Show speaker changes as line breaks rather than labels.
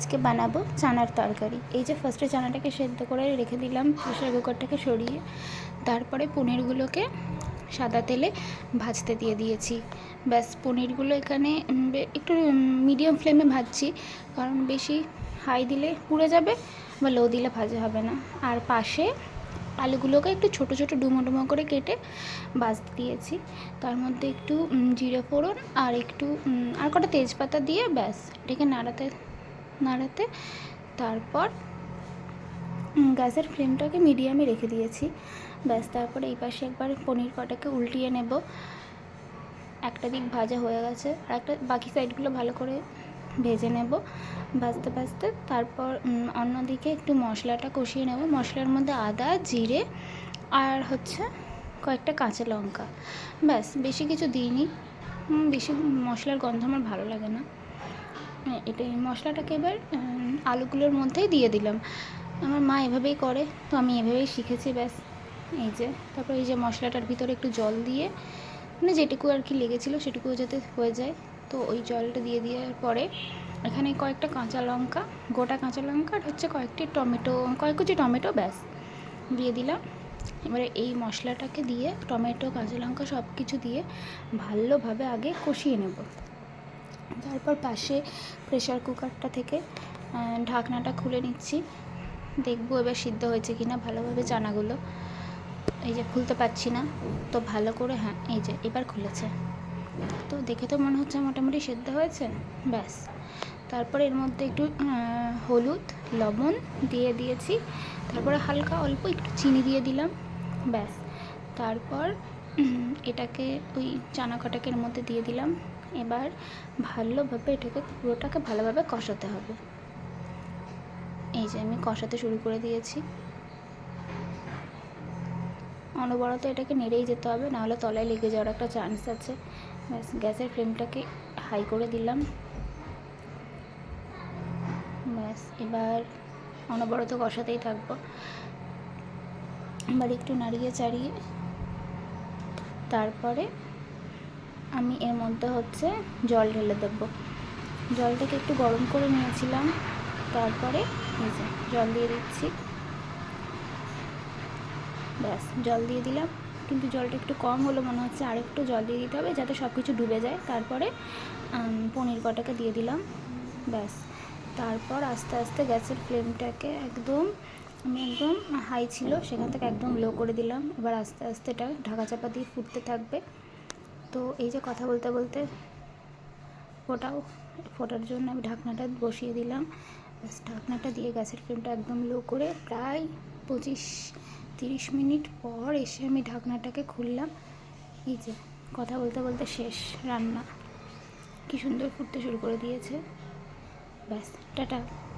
আজকে বানাবো চানার তরকারি। এই যে ফার্স্টে চানাটাকে সেদ্ধ করে রেখে দিলাম প্রেশার কুকারটাকে সরিয়ে। তারপরে পনিরগুলোকে সাদা তেলে ভাজতে দিয়ে দিয়েছি। ব্যাস, পনিরগুলো এখানে একটু মিডিয়াম ফ্লেমে ভাজছি। কারণ বেশি হাই দিলে পুড়ে যাবে বা লো দিলে ভাজা হবে না। আর পাশে আলুগুলোকে একটু ছোট ছোট ডুমো ডুমো করে কেটে ভাজতে দিয়েছি। তার মধ্যে একটু জিরে ফোড়ন আর একটু আর কটা তেজপাতা দিয়ে ব্যাস, এটাকে নাড়াতে নাড়াতে। তারপর গ্যাসের ফ্লেমটাকে মিডিয়ামে রেখে দিয়েছি। ব্যাস, তারপরে এই পাশে একবার পনির কটাকে উল্টিয়ে নেব। একটা দিক ভাজা হয়ে গেছে। আর একটা বাকি সাইডগুলো ভালো করে ভেজে নেব। ভাজতে ভাজতে তারপর অন্যদিকে একটু মশলাটা কষিয়ে নেব। মশলার মধ্যে আদা, জিরে আর হচ্ছে কয়েকটা কাঁচা লঙ্কা। ব্যাস, বেশি কিছু দিইনি। বেশি মশলার গন্ধ আমার ভালো লাগে না। এটা এই মশলাটাকে এবার আলুগুলোর মধ্যেই দিয়ে দিলাম। আমার মা এভাবেই করে, তো আমি এভাবেই শিখেছি, ব্যাস। এই যে, তারপর এই যে মশলাটার ভিতরে একটু জল দিয়ে মানে যেটুকু আর কি লেগেছিলো সেটুকুও যাতে হয়ে যায়। তো ওই জলটা দিয়ে দেওয়ার পরে, এখানে কয়েকটা কাঁচা লঙ্কা, গোটা কাঁচা লঙ্কা আর হচ্ছে কয়েকটি টমেটো, কয়েক কুচি টমেটো, ব্যাস, দিয়ে দিলাম। এবারে এই মশলাটাকে দিয়ে টমেটো, কাঁচা লঙ্কা সব কিছু দিয়ে ভালোভাবে আগে কষিয়ে নেব। তারপর পাশে প্রেশার কুকারটা থেকে ঢাকনাটা খুলে নিচ্ছি। দেখব এবার সিদ্ধ হয়েছে কি না ভালোভাবে চানাগুলো। এই যে খুলতে পারছি না, তো ভালো করে হ্যাঁ এই যে এবার খুলেছে। তো দেখে তো মনে হচ্ছে মোটামুটি সিদ্ধ হয়েছে, ব্যাস। তারপর এর মধ্যে একটু হলুদ, লবণ দিয়ে দিয়েছি। তারপরে হালকা অল্প একটু চিনি দিয়ে দিলাম, ব্যাস। তারপর এটাকে ওই চানা কটাকের মধ্যে দিয়ে দিলাম। এবার ভালোভাবে এটাকে পুরোটাকে ভালোভাবে কষাতে হবে। এই যে আমি কষাতে শুরু করে দিয়েছি। অনবরত এটাকে নেড়েই যেতে হবে, নাহলে তলায় লেগে যাওয়ার একটা চান্স আছে। ব্যাস, গ্যাসের ফ্লেমটাকে হাই করে দিলাম। ব্যাস, এবার অনবরত কষাতেই থাকব। এবার একটু নাড়িয়ে চাড়িয়ে তারপরে আমি এর মধ্যে হচ্ছে জল ঢেলে দেবো। জলটাকে একটু গরম করে নিয়েছিলাম, তারপরে জল দিয়ে দিচ্ছি। ব্যাস, জল দিয়ে দিলাম। কিন্তু জলটা একটু কম হলো মনে হচ্ছে আর একটু জল দিয়ে দিতে হবে যাতে সব কিছু ডুবে যায়। তারপরে পনির কটাকে দিয়ে দিলাম। ব্যাস, তারপর আস্তে আস্তে গ্যাসের ফ্লেমটাকে একদম, আমি একদম হাই ছিল, সেখান থেকে একদম লো করে দিলাম। এবার আস্তে আস্তে এটা ঢাকা চাপা দিয়ে ফুটতে থাকবে। তো এই যে কথা বলতে বলতে ফোটাও, ফোটার জন্য আমি ঢাকনাটা বসিয়ে দিলাম। ঢাকনাটা দিয়ে গ্যাসের ফ্লেমটা একদম লো করে প্রায় পঁচিশ তিরিশ মিনিট পর এসে আমি ঢাকনাটাকে খুললাম। এই যে, কথা বলতে বলতে শেষ রান্না। কি সুন্দর ফুটতে শুরু করে দিয়েছে। ব্যাস, টাটা।